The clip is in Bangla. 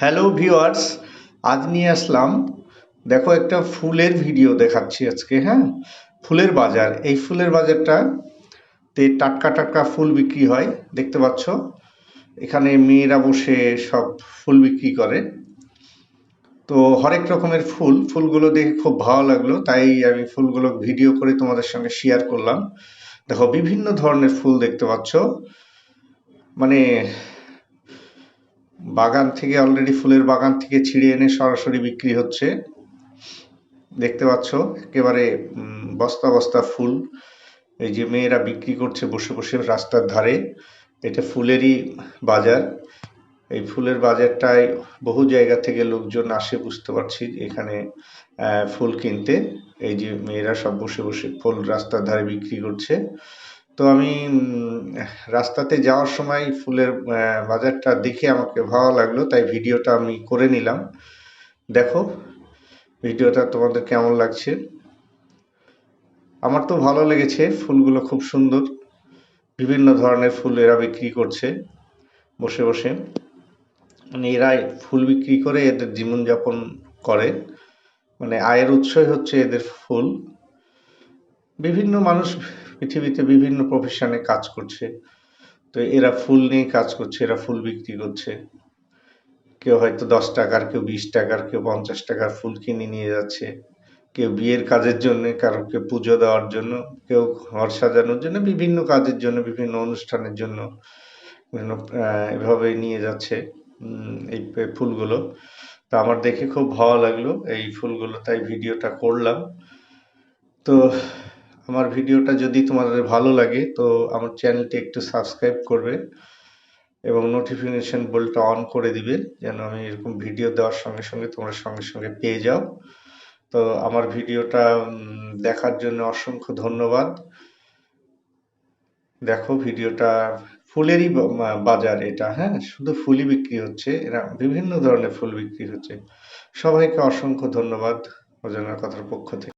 হ্যালো ভিউয়ার্স আজ নিয়ে আসলাম, দেখো একটা ফুলের ভিডিও দেখাচ্ছি আজকে হ্যাঁ? ফুলের বাজার। এই ফুলের বাজারটা তে টাটকা টাটকা ফুল বিক্রি হয়, দেখতে পাচ্ছ? এখানে মেয়েরা বসে সব ফুল বিক্রি করে। তো হরেক রকমের ফুল, ফুলগুলো দেখে খুব ভালো লাগল, তাই আমি ফুলগুলো ভিডিও করে তোমাদের সঙ্গে শেয়ার করলাম। দেখো, বিভিন্ন ধরনের ফুল দেখতে পাচ্ছ। মানে বাগান থেকে অলরেডি ফুলের বাগান থেকে ছিঁড়ে এনে সরাসরি বিক্রি হচ্ছে। দেখতে পাচ্ছ, একেবারে বস্তা বস্তা ফুল। এই যে মেয়েরা বিক্রি করছে বসে বসে রাস্তার ধারে, এটা ফুলেরই বাজার। এই ফুলের বাজারটায় বহু জায়গা থেকে লোকজন আসে, বুঝতে পারছি, এখানে ফুল কিনতে। এই যে মেয়েরা সব বসে বসে ফুল রাস্তার ধারে বিক্রি করছে। তো আমি রাস্তাতে যাওয়ার সময় ফুলের বাজারটা দেখে আমাকে ভালো লাগল, তাই ভিডিওটা আমি করে নিলাম। দেখো, ভিডিওটা তোমাদের কেমন লাগছে? আমার তো ভালো লেগেছে, ফুলগুলো খুব সুন্দর। বিভিন্ন ধরনের ফুল এরা বিক্রি করছে, বসে বসে। মানে এরা ফুল বিক্রি করে, এদের জীবনযাপন করে। মানে আয়ের উৎসই হচ্ছে এদের ফুল। বিভিন্ন মানুষ পৃথিবীতে বিভিন্ন প্রফেশনে কাজ করছে। তো এরা ফুল নিয়ে কাজ করছে, এরা ফুল বিক্রি করছে। কেউ হয়তো দশ টাকার, কেউ বিশ টাকার, কেউ পঞ্চাশ টাকার ফুল কিনে নিয়ে যাচ্ছে। কেউ বিয়ের কাজের জন্য কারও কেউ পুজো দেওয়ার জন্য, কেউ ঘর সাজানোর জন্য, বিভিন্ন কাজের জন্য, বিভিন্ন অনুষ্ঠানের জন্য, বিভিন্ন এভাবে নিয়ে যাচ্ছে এই ফুলগুলো। তো আমার দেখে খুব ভালো লাগল এই ফুলগুলো, তাই ভিডিওটা করলাম। তো আমার ভিডিওটা যদি তোমাদের ভালো লাগে, তো আমার চ্যানেলটি একটু সাবস্ক্রাইব করবে এবং নোটিফিকেশন বেলটা অন করে দিবে, যেন আমি এরকম ভিডিও দেওয়ার সঙ্গে সঙ্গে তোমরা সঙ্গে সঙ্গে পেয়ে যাও। তো আমার ভিডিওটা দেখার জন্য অসংখ্য ধন্যবাদ। দেখো ভিডিওটা, ফুলেরই বাজার এটা হ্যাঁ? শুধু ফুলই বিক্রি হচ্ছে, এরা বিভিন্ন ধরনের ফুল বিক্রি হচ্ছে। সবাইকে অসংখ্য ধন্যবাদ অজানা কথার পক্ষ থেকে।